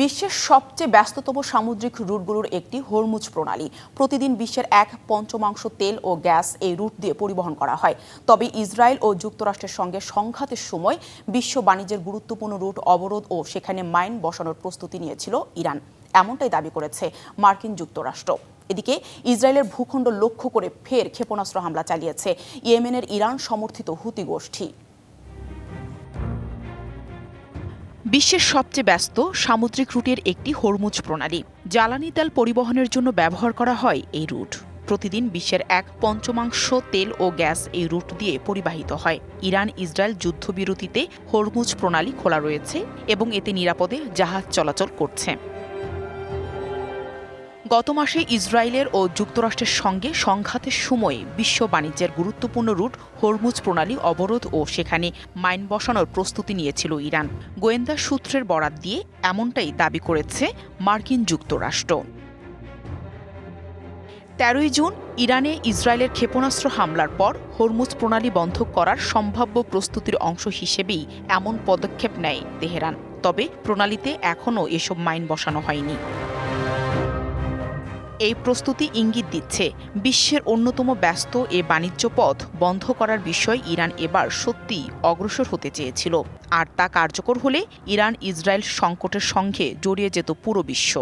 বিশ্বের সবচেয়ে ব্যস্ততম সামুদ্রিক রুটগুলোর একটি হরমুজ প্রণালী। প্রতিদিন বিশ্বের এক পঞ্চমাংশ তেল ও গ্যাস এই রুট দিয়ে পরিবহন করা হয়। তবে ইসরায়েল ও যুক্তরাষ্ট্রের সঙ্গে সংঘাতের সময় বিশ্ব বাণিজ্যের গুরুত্বপূর্ণ রুট অবরোধ ও সেখানে মাইন বসানোর প্রস্তুতি নিয়েছিল ইরান। এমনটাই দাবি করেছে মার্কিন যুক্তরাষ্ট্র। এদিকে ইসরায়েলের ভূখণ্ড লক্ষ্য করে ফের ক্ষেপণাস্ত্র হামলা চালিয়েছে। ইয়েমেনের ইরান সমর্থিত হুতি গোষ্ঠী। বিশ্বের সবচেয়ে ব্যস্ত সামুদ্রিক রুটের একটি হরমুজ প্রণালী। জ্বালানি তেল পরিবহনের জন্য ব্যবহার করা হয় এই রুট। প্রতিদিন বিশ্বের এক পঞ্চমাংশ তেল ও গ্যাস এই রুট দিয়ে পরিবাহিত হয়। ইরান ইসরায়েল যুদ্ধবিরতিতে হরমুজ প্রণালী খোলা রয়েছে এবং এতে নিরাপদে জাহাজ চলাচল করছে। গত মাসে ইসরায়েলের ও যুক্তরাষ্ট্রের সঙ্গে সংঘাতের সময়ে বিশ্ব বাণিজ্যের গুরুত্বপূর্ণ রুট হরমুজ প্রণালী অবরোধ ও সেখানে মাইন বসানোর প্রস্তুতি নিয়েছিল ইরান। গোয়েন্দা সূত্রের বরাত দিয়ে এমনটাই দাবি করেছে মার্কিন যুক্তরাষ্ট্র। তেরোই জুন ইরানে ইসরায়েলের ক্ষেপণাস্ত্র হামলার পর হরমুজ প্রণালী বন্ধ করার সম্ভাব্য প্রস্তুতির অংশ হিসেবেই এমন পদক্ষেপ নেয় তেহরান। তবে প্রণালীতে এখনও এসব মাইন বসানো হয়নি। এই প্রস্তুতি ইঙ্গিত দিচ্ছে, বিশ্বের অন্যতম ব্যস্ত এ বাণিজ্য পথ বন্ধ করার বিষয়ে ইরান এবার সত্যিই অগ্রসর হতে চেয়েছিল। আর তা কার্যকর হলে ইরান ইসরায়েল সংকটের সঙ্গে জড়িয়ে যেত পুরো বিশ্ব।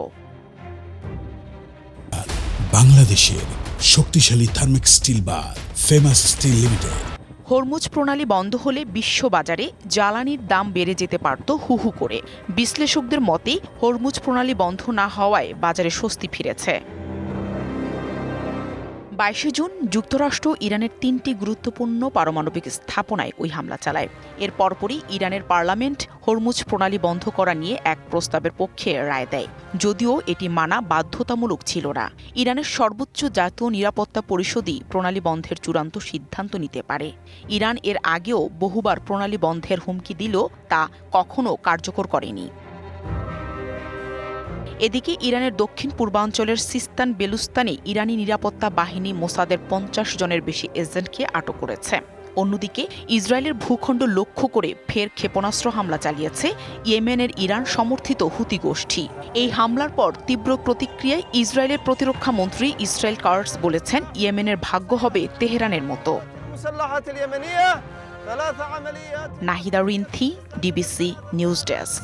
বাংলাদেশের শক্তিশালী থার্মিক স্টিল বা ফেমাস স্টিল লিমিটেড। হরমুজ প্রণালী বন্ধ হলে বিশ্ববাজারে জ্বালানির দাম বেড়ে যেতে পারত হু হু করে। বিশ্লেষকদের মতে, হরমুজ প্রণালী বন্ধ না হওয়ায় বাজারে স্বস্তি ফিরেছে। বাইশে জুন যুক্তরাষ্ট্র ইরানের তিনটি গুরুত্বপূর্ণ পারমাণবিক স্থাপনায় ওই হামলা চালায়। এর পরপরই ইরানের পার্লামেন্ট হরমুজ প্রণালী বন্ধ করা নিয়ে এক প্রস্তাবের পক্ষে রায় দেয়। যদিও এটি মানা বাধ্যতামূলক ছিল না। ইরানের সর্বোচ্চ জাতীয় নিরাপত্তা পরিষদই প্রণালী বন্ধের চূড়ান্ত সিদ্ধান্ত নিতে পারে। ইরান এর আগেও বহুবার প্রণালী বন্ধের হুমকি দিলেও তা কখনো কার্যকর করেনি। এদিকে ইরানের দক্ষিণ পূর্বাঞ্চলের সিস্তান বেলুস্তানে ইরানি নিরাপত্তা বাহিনী মোসাদের পঞ্চাশ জনের বেশি এজেন্টকে আটক করেছে। অন্যদিকে ইসরায়েলের ভূখণ্ড লক্ষ্য করে ফের ক্ষেপণাস্ত্র হামলা চালিয়েছে ইয়েমেনের ইরান সমর্থিত হুতি গোষ্ঠী। এই হামলার পর তীব্র প্রতিক্রিয়ায় ইসরায়েলের প্রতিরক্ষা মন্ত্রী ইসরায়েল কার্স বলেছেন, ইয়েমেনের ভাগ্য হবে তেহরানের মতো। Nahida Rinthi, DBC news desk.